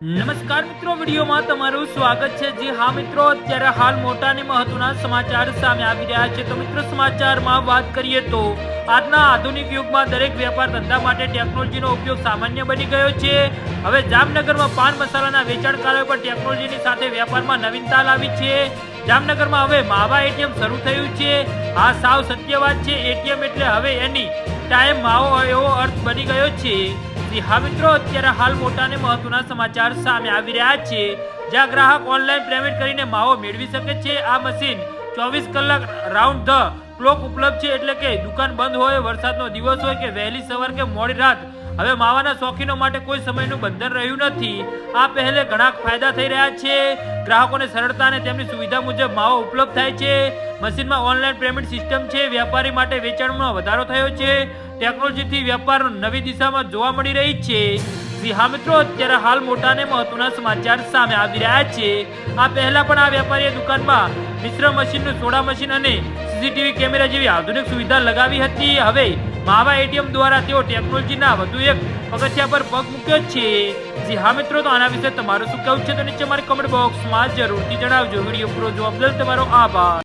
નમસ્કાર મિત્રો, વિડીયોમાં તમારું સ્વાગત છે. જે હા મિત્રો, અત્યારે હાલ મોટા અને મહત્વના સમાચાર સામે આવી રહ્યા છે. તો મિત્રો, સમાચારમાં વાત કરીએ તો આજના આધુનિક યુગમાં દરેક વેપાર ધંધા માટે ટેકનોલોજીનો ઉપયોગ સામાન્ય બની ગયો છે. હવે જામનગરમાં પાન મસાલાના વેચાણકારોએ પણ ટેકનોલોજીની સાથે વેપારમાં નવીનતા લાવી છે. જામનગરમાં હવે માવા એટીએમ શરૂ થયું છે. આ સાવ સત્ય વાત છે. એટીએમ એટલે હવે એની ટાઈમ માવો એવો અર્થ બની ગયો છે. જી, હા મિત્રો, અત્યારે હાલ મોટા અને મહત્વના સમાચાર સામે આવી રહ્યા છે. જ્યાં ગ્રાહક ઓનલાઈન પેમેન્ટ કરીને માવો મેળવી શકે છે. આ મશીન ચોવીસ કલાક રાઉન્ડ ધ ક્લોક ઉપલબ્ધ છે એટલે કે દુકાન બંધ હોય, વરસાદનો દિવસ હોય કે વહેલી સવાર કે મોડી રાત. હવે માવાના શોખીનો માટે કોઈ સમયનું બંધન રહ્યું નથી. આ પહેલે ઘણા ફાયદા થઈ રહ્યા છે. ગ્રાહકોને સરળતા અને તેમની સુવિધા મુજબ માવો ઉપલબ્ધ થાય છે. મશીનમાં ઓનલાઈન પેમેન્ટ સિસ્ટમ છે. વેપારી માટે વેચાણમાં વધારો થયો છે. ટેકનોલોજીથી વેપાર નવી દિશામાં જોવા મળી રહી છે. હા મિત્રો, અત્યારે હાલ મોટા ને મહત્વના સમાચાર સામે આવી રહ્યા છે. આ પહેલા પણ આ વેપારીએ દુકાનમાં મિશ્ર મશીનનું સોડા મશીન અને સીસીટીવી કેમેરા જેવી આધુનિક સુવિધા લગાવી હતી. હવે માવા એટીએમ દ્વારા તેઓ ટેકનોલોજીના વધુ એક પગથિયા પર પગ મૂક્યો છે. જી હા મિત્રો, તો આના વિશે તમારું શું કહેવું છે તો નીચે મારી કમેન્ટ બોક્સમાં જરૂરથી જણાવજો. વીડિયો પૂરો જોવા બદલ તમારો આભાર.